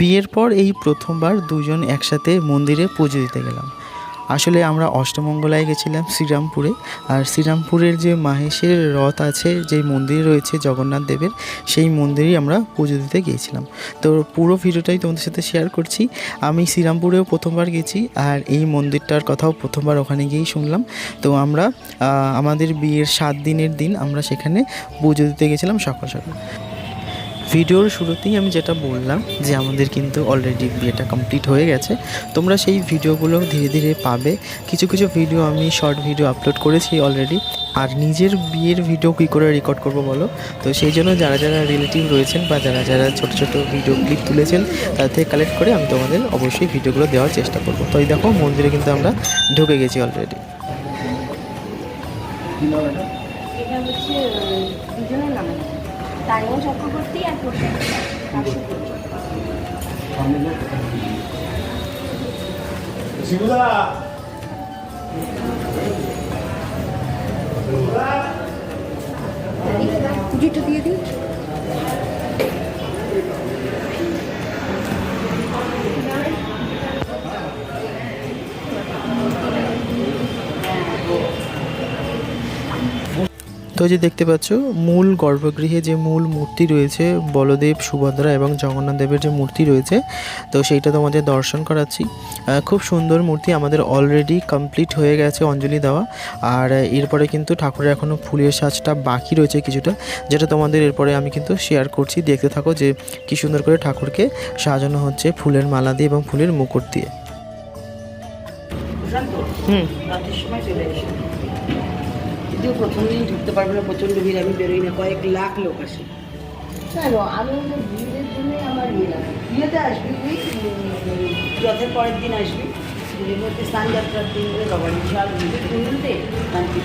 বিয়ের পর এই প্রথমবার দুজন একসাথে মন্দিরে পুজো দিতে গেলাম। আসলে আমরা অষ্টমঙ্গলায় গেছিলাম শ্রীরামপুরে। আর শ্রীরামপুরের যে মাহেশের রথ আছে যে মন্দির রয়েছে জগন্নাথ দেবের, সেই মন্দিরেই আমরা পুজো দিতে গিয়েছিলাম। তো পুরো ভিডিওটাই তোমাদের সাথে শেয়ার করছি। আমি শ্রীরামপুরেও প্রথমবার গেছি, আর এই মন্দিরটার কথাও প্রথমবার ওখানে গিয়েই শুনলাম। তো আমরা আমাদের বিয়ের সাত দিনের দিন আমরা সেখানে পুজো দিতে গেছিলাম সকাল সকাল। ভিডিওর শুরুতেই আমি যেটা বললাম যে আমাদের কিন্তু অলরেডি বিয়েটা কমপ্লিট হয়ে গেছে। তোমরা সেই ভিডিওগুলো ধীরে ধীরে পাবে। কিছু কিছু ভিডিও আমি শর্ট ভিডিও আপলোড করেছি অলরেডি আর নিজের বিয়ের ভিডিও কী করে রেকর্ড করব বলো? তো সেই জন্য যারা যারা রিলেটিভ রয়েছেন বা যারা যারা ছোট ছোট ভিডিও ক্লিপ তুলেছেন তাদের থেকে কালেক্ট করে আমি তোমাদের অবশ্যই ভিডিওগুলো দেওয়ার চেষ্টা করব। তো এই দেখো মন্দিরে কিন্তু আমরা ঢুকে গেছি অলরেডি তারিমা চক্রবর্তী আর প্রসাদ শিবুদা! দিয়ে দিই তো যে দেখতে পাচ্ছ মূল গর্ভগৃহে যে মূল মূর্তি রয়েছে বলদেব সুভদ্রা এবং জগন্নাথ দেবের যে মূর্তি রয়েছে তো সেইটা তোমাদের দর্শন করাচ্ছি। খুব সুন্দর মূর্তি আমাদের অলরেডি কমপ্লিট হয়ে গেছে অঞ্জলি দেওয়া। আর এরপরে কিন্তু ঠাকুরের এখনও ফুলের সাজটা বাকি রয়েছে কিছুটা যেটা তোমাদের এরপরে আমি কিন্তু শেয়ার করছি। দেখতে থাকো যে কি সুন্দর করে ঠাকুরকে সাজানো হচ্ছে ফুলের মালা দিয়ে এবং ফুলের মুকুট দিয়ে। হুম। যদিও প্রথম দিন ঢুকতে পারবে না প্রচণ্ড ভিড় আমি বেরোই না কয়েক লাখ লোক আসে। চলো আমি ওই ভিড়ের জন্য আমার ইয়ে লাগে বিয়েতে আসবি তুই? রথের পরের দিন আসবি। মধ্যে স্নান যাত্রার দিন করে বাবার বিশাল ভিড় পুজোতে শান্তি।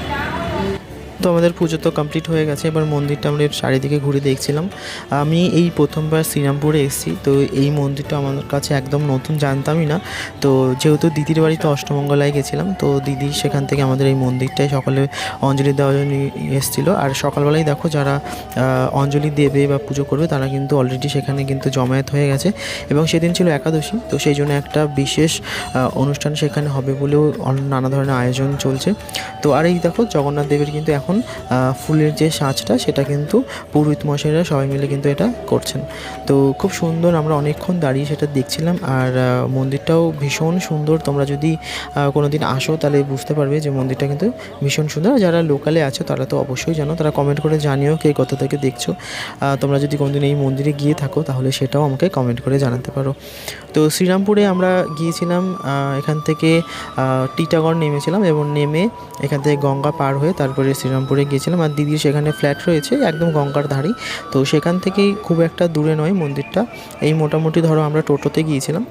তো আমাদের পুজো তো কমপ্লিট হয়ে গেছে। এবার মন্দিরটা আমরা চারিদিকে ঘুরে দেখছিলাম। আমি এই প্রথমবার শ্রীরামপুরে এসেছি। তো এই মন্দিরটা আমার কাছে একদম নতুন, জানতামই না। তো যেহেতু দিদির বাড়িতে অষ্টমঙ্গলায় গেছিলাম, তো দিদি সেখান থেকে আমাদের এই মন্দিরটায় সকালে অঞ্জলি দেওয়ার জন্য এসেছিল। আর সকালবেলায় দেখো যারা অঞ্জলি দেবে বা পুজো করবে, তারা কিন্তু অলরেডি সেখানে কিন্তু জমায়েত হয়ে গেছে। এবং সেদিন ছিল একাদশী, তো সেই জন্য একটা বিশেষ অনুষ্ঠান সেখানে হবে বলেও নানা ধরনের আয়োজন চলছে। তো আর এই দেখো জগন্নাথ দেবের কিন্তু এখন আহ, ফুলের যে সাজটা সেটা কিন্তু পুরোহিত মশাইরা সবাই মিলে কিন্তু এটা করছেন। তো খুব সুন্দর আমরা অনেকক্ষণ দাঁড়িয়ে সেটা দেখছিলাম আর মন্দিরটাও ভীষণ সুন্দর। তোমরা যদি কোনো দিন আসো তাহলে বুঝতে পারবে যে মন্দিরটা কিন্তু ভীষণ সুন্দর। যারা লোকালে আছো তারা তো অবশ্যই জানো তারা কমেন্ট করে জানিও কে কোথা থেকে দেখছ। তোমরা যদি কোনোদিন এই মন্দিরে গিয়ে থাকো তাহলে সেটাও আমাকে কমেন্ট করে জানাতে পারো। তো শ্রীরামপুরে আমরা গিয়েছিলাম এখান থেকে টিটাগড় নেমেছিলাম এবং নেমে এখান থেকে গঙ্গা পার হয়ে তারপরে শ্রীরামপুরে গিয়েছিলাম আর দিদির সেখানে ফ্ল্যাট রয়েছে, একদম গঙ্গার ধারেই। তো সেখান থেকেই খুব একটা দূরে নয় মন্দিরটা। এই মোটামুটি ধরো আমরা টোটোতে গিয়েছিলাম।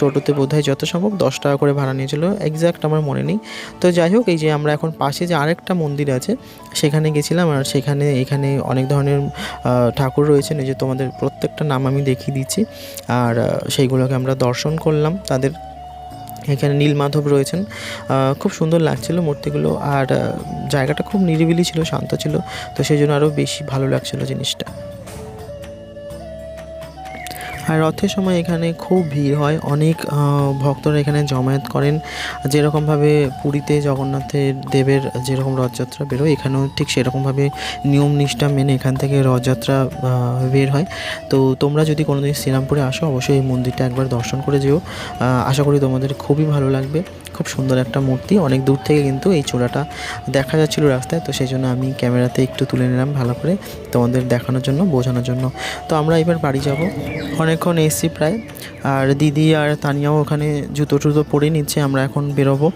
টোটোতে বোধহয় যত সম্ভব দশ টাকা করে ভাড়া নিয়েছিল। এক্স্যাক্ট আমার মনে নেই। তো যাই হোক, এই যে আমরা এখন পাশে যে আরেকটা মন্দির আছে, সেখানে গেছিলাম আর সেখানে, এখানে অনেক ধরনের ঠাকুর রয়েছেন। এই যে তোমাদের প্রত্যেকটা নাম আমি দেখিয়ে দিচ্ছি। আর সেইগুলোকে আমরা দর্শন করলাম। তাদের এখানে নীল মাধব রয়েছেন খুব সুন্দর লাগছিল মূর্তিগুলো আর জায়গাটা খুব নিরিবিলি ছিল, শান্ত ছিল, তো সেই জন্য আরও বেশি ভালো লাগছিল জিনিসটা। আর রথের সময় এখানে খুব ভিড় হয়। অনেক ভক্তরা এখানে জমায়েত করেন। যেরকমভাবে পুরীতে জগন্নাথের দেবের যেরকম রথযাত্রা বেরোয়, এখানেও ঠিক সেরকমভাবে নিয়ম নিষ্ঠা মেনে এখান থেকে রথযাত্রা বের হয়। তো তোমরা যদি কোনোদিন শ্রীরামপুরে আসো, অবশ্যই এই মন্দিরটা একবার দর্শন করে যেও। আশা করি তোমাদের খুবই ভালো লাগবে। খুব সুন্দর একটা মূর্তি। অনেক দূর থেকে কিন্তু এই চূড়াটা দেখা যাচ্ছিল রাস্তায়। তো সেই জন্য আমি ক্যামেরাতে একটু তুলে নিলাম ভালো করে তোমাদের দেখানোর জন্য, বোঝানোর জন্য। তো আমরা এবার বাড়ি যাব। অনেকক্ষণ এসছি প্রায়। আর দিদি আর তানিয়াও ওখানে জুতো টুতো পরে নিচ্ছে, আমরা এখন বেরোবো।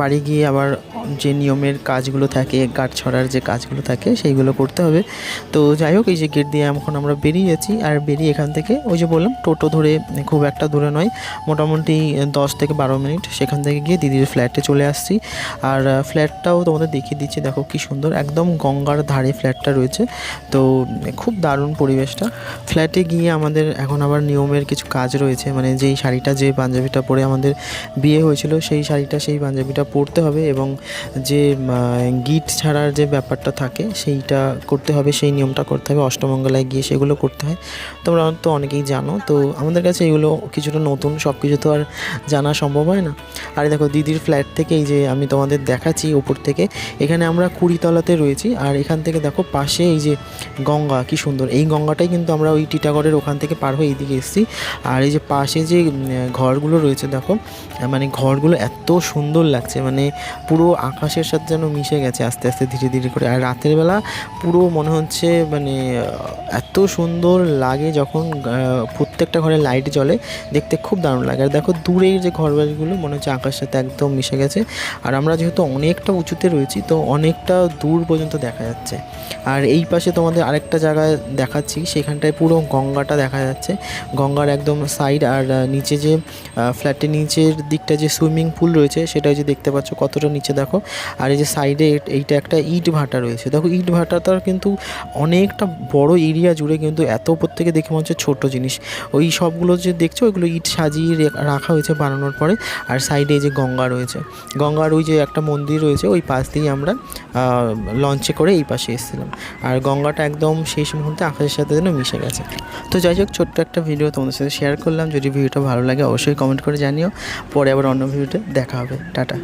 বাড়ি গিয়ে আবার যে নিয়মের কাজগুলো থাকে গাছ ছড়ার যে কাজগুলো থাকে, সেইগুলো করতে হবে। তো যাই হোক, এই যে গেট দিয়ে এখন আমরা বেরিয়ে যাচ্ছি, আর বেরিয়ে এখান থেকে ওই যে বললাম, টোটো ধরে খুব একটা দূরে নয়, মোটামুটি দশ থেকে বারো মিনিট সেখান থেকে গিয়ে দিদির ফ্ল্যাটে চলে আসছি। আর ফ্ল্যাটটাও তোমাদের দেখিয়ে দিচ্ছি, দেখো কি সুন্দর, একদম গঙ্গার ধারে ফ্ল্যাটটা রয়েছে। তো, খুব দারুণ পরিবেশটা। ফ্ল্যাটে গিয়ে আমাদের এখন আবার নিয়মের কিছু কাজ রয়েছে মানে যেই শাড়িটা, যে পাঞ্জাবিটা পরে আমাদের বিয়ে হয়েছিল, সেই শাড়িটা, সেই পাঞ্জাবিটা পরতে হবে এবং যে গিট ছাড়ার যে ব্যাপারটা থাকে, সেইটা করতে হবে, সেই নিয়মটা করতে হবে, অষ্টমঙ্গলায় গিয়ে সেগুলো করতে হয়। তোমরা তো অনেকেই জানো, তো আমাদের কাছে এগুলো কিছুটা নতুন সব কিছু তো আর জানা সম্ভব হয় না। আর দেখো, দিদির ফ্ল্যাট থেকে এই যে আমি তোমাদের দেখাচ্ছি উপর থেকে, এখানে আমরা কুড়িতলাতে রয়েছি, আর এখান থেকে দেখো পাশে এই যে গঙ্গা, কি সুন্দর। এই গঙ্গাটাই কিন্তু আমরা ওই টিটাগড়ের ওখান থেকে পার হয়ে এইদিকে এসেছি। আর এই যে পাশে যে ঘরগুলো রয়েছে, দেখো মানে ঘরগুলো এত সুন্দর লাগছে মানে পুরো আকাশের সাথে যেন মিশে গেছে আস্তে আস্তে ধীরে ধীরে করে। আর রাতের বেলা পুরো মনে হচ্ছে মানে এত সুন্দর লাগে যখন প্রত্যেকটা ঘরে লাইট জ্বলে, দেখতে খুব দারুণ লাগে। আর দেখো দূরের যে ঘর বাড়িগুলো মনে হচ্ছে আকাশের সাথে একদম মিশে গেছে। আর আমরা যেহেতু অনেকটা উঁচুতে রয়েছি, তো অনেকটা দূর পর্যন্ত দেখা যাচ্ছে। আর এই পাশে তোমাদের আরেকটা জায়গায় দেখাচ্ছি, সেখানটায় পুরো গঙ্গাটা দেখা যাচ্ছে। গঙ্গার একদম সাইড আর নিচে যে ফ্ল্যাটের নিচের দিকটা যে সুইমিং পুল রয়েছে, সেটা যে দেখতে পাচ্ছ কতটা নিচে দেখো। আর এই যে সাইডে এইটা একটা ইট ভাটা রয়েছে। দেখো ইট ভাটাটার কিন্তু অনেকটা বড় এরিয়া জুড়ে কিন্তু এত থেকে দেখে মনে হচ্ছে ছোটো জিনিস। ওই সবগুলো যে দেখছ, ওইগুলো ইট সাজিয়ে রাখা হয়েছে বানানোর পরে। আর সাইডে যে গঙ্গা রয়েছে। গঙ্গার ওই যে একটা মন্দির রয়েছে, ওই পাশ দিয়ে আমরা লঞ্চে করে এই পাশে এসেছিলাম। আর গঙ্গাটা একদম শেষ মুহূর্তে আকাশের সাথে যেন মিশে গেছে। তো যাই হোক, ছোট্ট একটা ভিডিও তোমাদের সাথে শেয়ার করলাম। যদি ভিডিওটা ভালো লাগে, অবশ্যই কমেন্ট করে জানিও। পরে আবার অন্য ভিডিওতে দেখা হবে। টাটা।